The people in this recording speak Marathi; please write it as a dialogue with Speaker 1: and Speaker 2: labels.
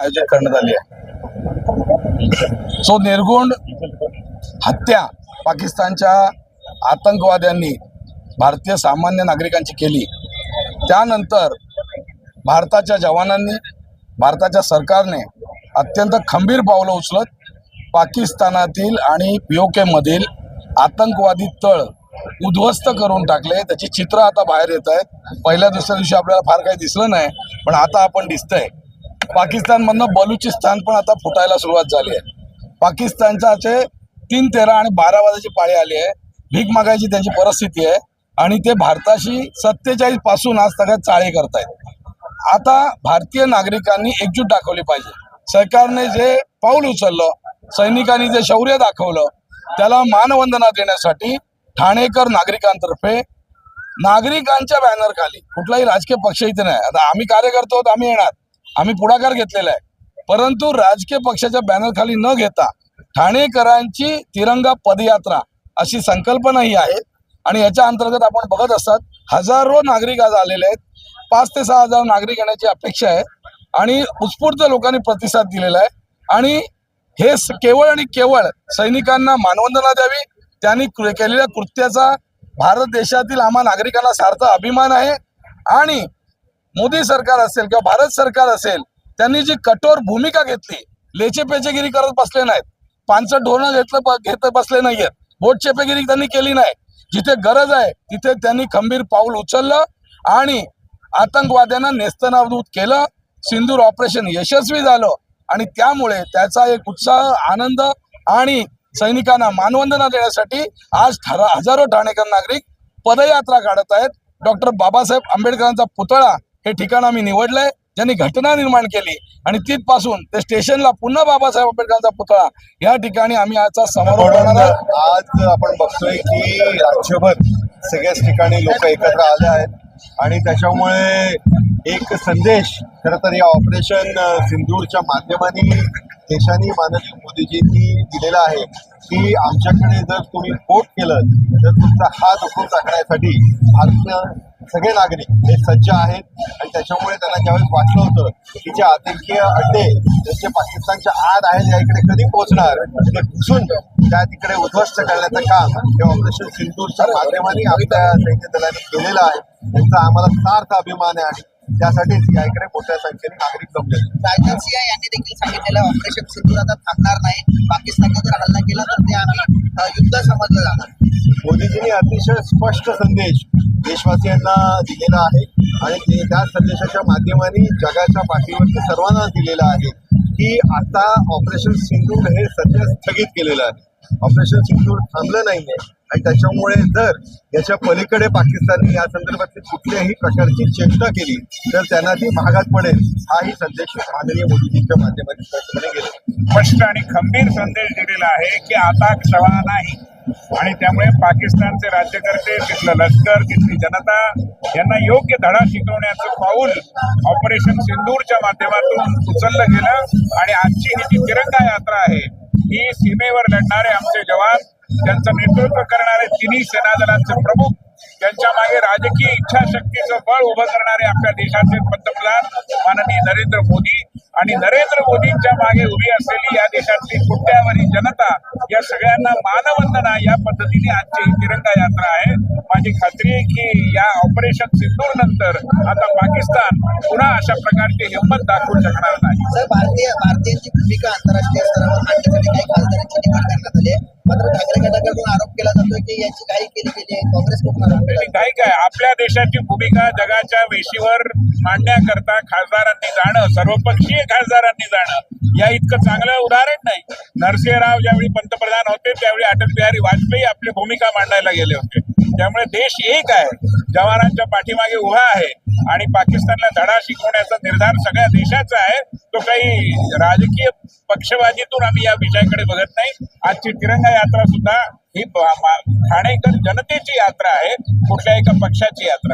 Speaker 1: आयोजित करण्यात आली आहे. सो निर्गुण हत्या पाकिस्तानच्या आतंकवाद्यांनी भारतीय सामान्य नागरिकांची केली. त्यानंतर भारताच्या जवानांनी भारताच्या सरकारने अत्यंत खंबीर पावलं उचलत पाकिस्तानातील आणि पी ओ आतंकवादी तळ उद्ध्वस्त करून टाकले. त्याची चित्र आता बाहेर येत आहेत पहिल्या दुसऱ्या दिवशी आपल्याला फार काही दिसलं नाही पण आता आपण दिसतंय. पाकिस्तानमधनं बलुचिस्तान पण आता फुटायला सुरुवात झाली आहे. पाकिस्तानचे तीन तेरा आणि बारा वाजाची पाळी आली आहे. भीक मागायची त्यांची परिस्थिती आहे. आणि ते भारताशी सत्तेचाळीसपासून आज सगळ्यात चाळे करतायत. आता भारतीय नागरिकांनी एकजूट दाखवली पाहिजे. सरकारने जे पाऊल उचललं सैनिकांनी जे शौर्य दाखवलं त्याला मानवंदना देण्यासाठी ठाणेकर नागरिकांतर्फे नागरिकांच्या बॅनरखाली कुठलाही राजकीय पक्ष इथे नाही. आता आम्ही कार्यकर्ते आहोत आम्ही येणार. आम्ही पुढाकार घेतलेला आहे. परंतु राजकीय पक्षाच्या बॅनरखाली न घेता ठाणेकरांची तिरंगा पदयात्रा अशी संकल्पना ही आहे. आणि याच्या अंतर्गत आपण बघत असतात हजारो नागरिक आज आलेले आहेत. पाच ते सहा हजार नागरिक येण्याची अपेक्षा आहे. आणि उत्स्फूर्त लोकांनी प्रतिसाद दिलेला आहे. आणि हे स- केवळ आणि केवळ सैनिकांना मानवंदना द्यावी त्यांनी कृ- केलेल्या कृत्याचा भारत देशातील आम्हा नागरिकांना सार्थ अभिमान आहे. आणि मोदी सरकार असेल किंवा भारत सरकार असेल त्यांनी जी कठोर भूमिका घेतली लेचेपेचेगिरी करत बसले नाहीत. पानसट धोरणं घेतलं घेत बसले नाहीयेत. बोटचेपेगिरी त्यांनी केली नाही. जिथे गरज आहे तिथे त्यांनी खंबीर पाऊल उचललं आणि आतंकवाद्यांना नेस्तनाबूत केलं. सिंदूर ऑपरेशन यशस्वी झालं आणि त्यामुळे त्याचा एक उत्साह आनंद आणि सैनिकांना मानवंदना देण्यासाठी आज ठरा हजारो ठाणेकर नागरिक पदयात्रा काढत आहेत. डॉक्टर बाबासाहेब आंबेडकरांचा पुतळा हे ठिकाण आम्ही निवडलंय ज्यांनी घटना निर्माण केली आणि तिथपासून ते स्टेशनला पुन्हा बाबासाहेब आंबेडकरांचा पुतळा या ठिकाणी आम्ही आजचा समारोप करणार आहोत.
Speaker 2: आज आपण बघतोय की राज्यभर सगळ्याच ठिकाणी लोक एकत्र आले आहेत आणि त्याच्यामुळे एक संदेश खरं तर या ऑपरेशन सिंदूरच्या माध्यमाने देशाने माननीय मोदीजींनी दिलेला आहे की आमच्याकडे जर तुम्ही वोट केलं तर तुमचा हात उकळून टाकण्यासाठी भारतीय सगळे नागरिक हे सज्ज आहेत आणि त्याच्यामुळे त्यांना ज्यावेळेस वाटलं होतं की जे आतंकीय अड्डे ज्यांचे पाकिस्तानच्या आड आहेत या इकडे कधी पोहोचणार? ते घुसून त्या तिकडे उद्ध्वस्त करण्याचं काम हे ऑपरेशन सिंदूरच्या माध्यमाने आपल्या सैन्य दलाने केलेलं आहे. त्यांचा आम्हाला सार्थ अभिमान आहे आणि त्यासाठीच या इकडे मोठ्या संख्येने नागरिक जमले.
Speaker 3: राजनाथ सिंह यांनी देखील सांगितलेलं ऑपरेशन सिंधूर आता थांबणार नाही. पाकिस्तानने जर हल्ला केला तर ते आम्ही युद्ध समजलं जाणार.
Speaker 2: मोदीजींनी अतिशय स्पष्ट संदेश देशवासियांना दिलेला आहे आणि ते- त्या संदेशाच्या माध्यमाने जगाच्या पाठीवरती सर्वांना दिलेला आहे की आता ऑपरेशन सिंधूर हे सध्या स्थगित केलेलं आहे. ऑपरेशन सिंधूर थांबलं नाही आहे आणि त्याच्यामुळे जर याच्या पलीकडे पाकिस्तानने या संदर्भातली कुठल्याही प्रकारची चेष्टा केली तर त्यांना ती महागात पडेल. हाही संदेश माननीय मोदीजींच्या माध्यमातून
Speaker 4: स्पष्ट आणि खंबीर संदेश दिलेला आहे की आता क्षमा नाही. आणि त्यामुळे पाकिस्तानचे राज्यकर्ते तिथलं लष्कर तिथली जनता यांना योग्य धडा शिकवण्याचं पाऊल ऑपरेशन सिंदूरच्या माध्यमातून उचललं गेलं. आणि आजची ही जी तिरंगा यात्रा आहे ही सीमेवर लढणारे आमचे जवान त्यांचं नेतृत्व करणारे तिन्ही सेना दलांचे प्रमुख त्यांच्या मागे राजकीय इच्छाशक्तीचं बळ उभं करणारे आपल्या देशाचे पंतप्रधान माननीय नरेंद्र मोदी आणि नरेंद्र मोदींच्या मागे उभी असलेली या देशातली कोट्यावरी जनता या सगळ्यांना मानवंदना या पद्धतीने आजची ही तिरंगा यात्रा आहे. माझी खात्री आहे की या ऑपरेशन सिंधूर नंतर आता पाकिस्तान पुन्हा अशा प्रकारची हिंमत दाखवू शकणार नाही.
Speaker 3: भारतीय भारतीयांची भूमिका आंतरराष्ट्रीय स्तरावर मांडण्यासाठी काही खासदारांची निवड करण्यात आली आहे. मात्र ठाकरे गटाकडून आरोप केला की याची घाई केली गेली आहे. काँग्रेसकडून आरोप केला
Speaker 4: काय आपल्या देशाची भूमिका जगाच्या वेशीवर मांडण्याकरता खासदारांनी जाणं सर्वपक्षीय खासदारांनी जाणं या इतकं चांगलं उदाहरण नाही. नरसिंहराव ज्यावेळी पंतप्रधान होते त्यावेळी अटल बिहारी वाजपेयी आपली भूमिका मांडायला गेले होते. त्यामुळे देश एक आहे जवानांच्या पाठीमागे उभा आहे आणि पाकिस्तानला धडा शिकवण्याचा निर्धार सगळ्या देशाचा आहे. तो काही राजकीय पक्षवादीतून आम्ही या विषयाकडे बघत नाही. आजची तिरंगा यात्रा सुद्धा ही ठाणेकर जनतेची यात्रा आहे कुठल्या एका पक्षाची यात्रा.